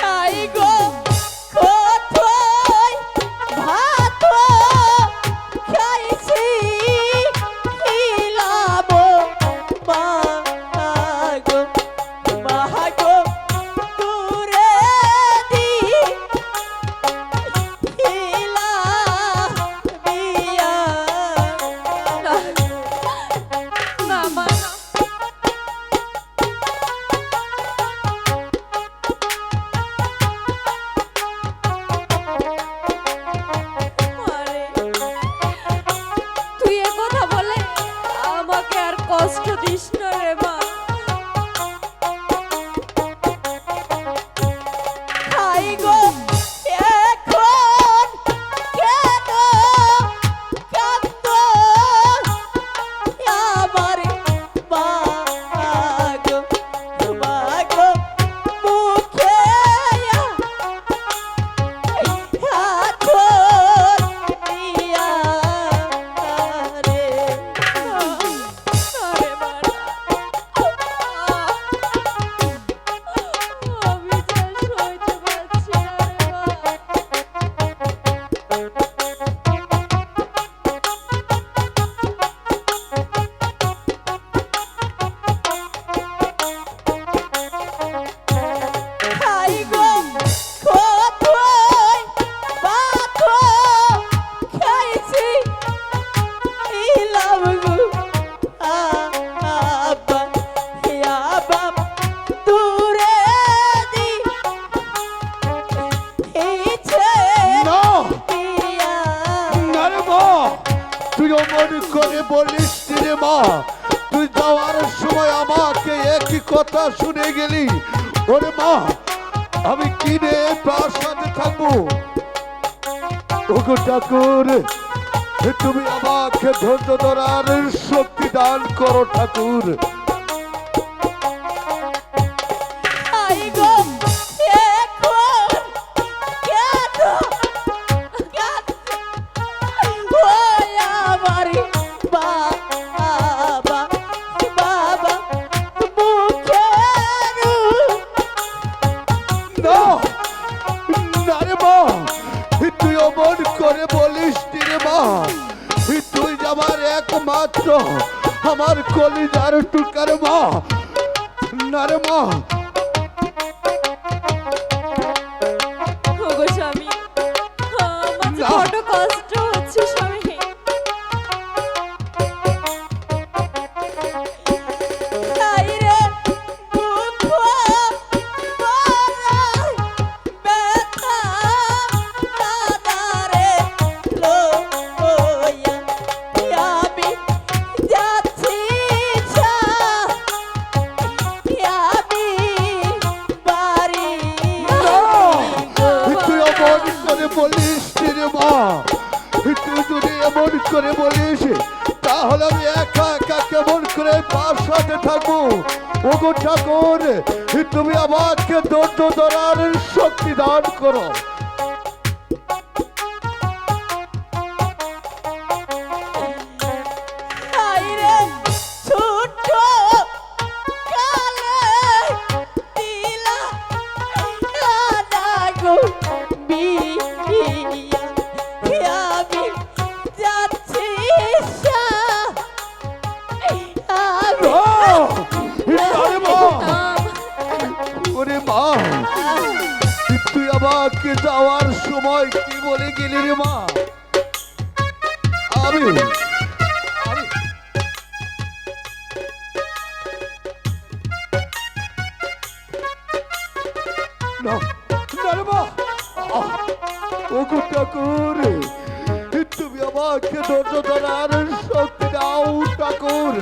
খাই গো! তুই যাওয়ার সময় আমাকে একই কথা শুনে গেলি। ওরে মা, আমি কিনে প্রাসাদে থাকব। ওগো ঠাকুর, তুমি আমাকে ধৈর্য ধরার শক্তি দান করো ঠাকুর। একমাত্র আমার কলিজার টুকার মা নারে মা বলিস রে মা এমন করে বলিস, তাহলে আমি একা একা কেমন করে পার সাথে থাকব? ওগো ঠাকুর, তুমি আমাকে ধৈর্য ধরার শক্তি দান করো। আমাকে যাওয়ার সময় কি বলে গেলি রে মা? আমি তুমি আমাকে ধরার শক্তি দাও ঠাকুর।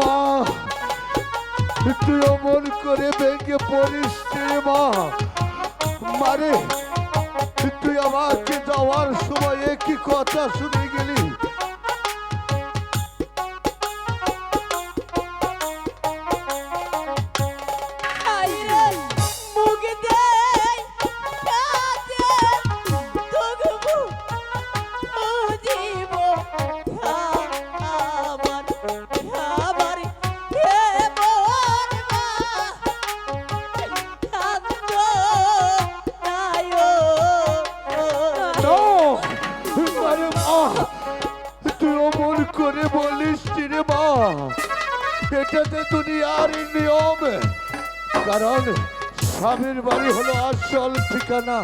মা। তুই অমন করে ভেঙে পড়িস মা। মারে তুই আমাকে যাওয়ার সময় কি কথা শুনে গেলি? কারণ স্বামীর বাড়ি হলো আসল ঠিকানা।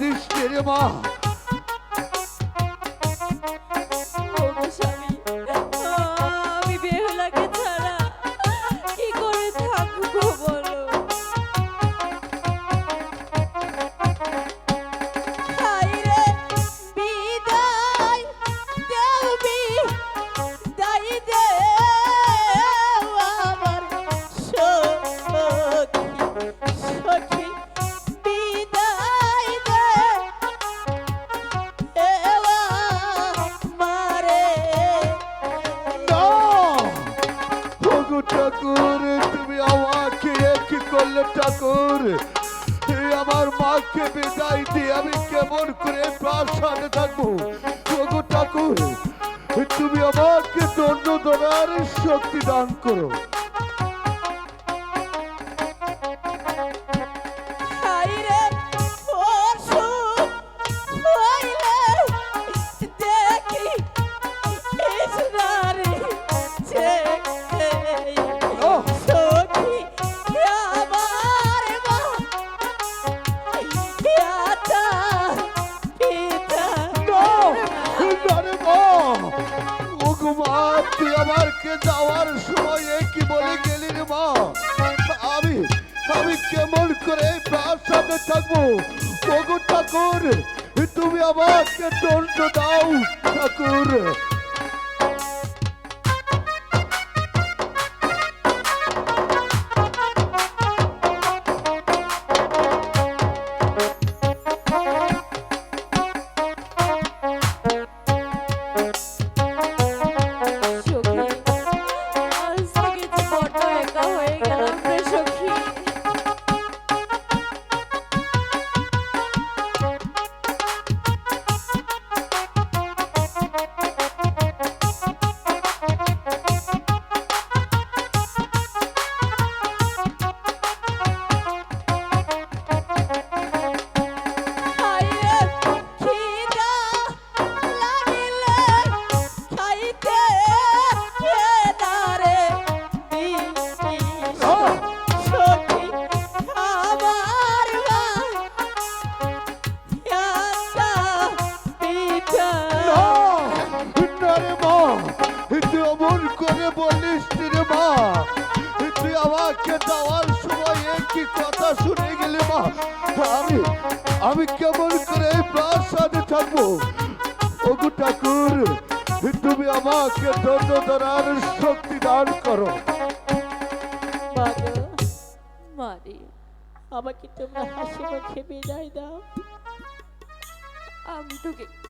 düşlerim ah! প্রাসাদে থাকব প্রভু ঠাকুর তুমি আমাকে দণ্ড দেওয়ার শক্তি দান করো। করে থাকব। ঠাকুর তুমি আমাকে দণ্ড দাও ঠাকুর। আমি আমি কেমন করে প্রাসাদে থাকব? ওগু ঠাকুর, তুমি আমাকে দণ্ড ধরার শক্তি দান করো। আমাকে তোমরা হাসি মুখে বিদায় দাও। আমি তোকে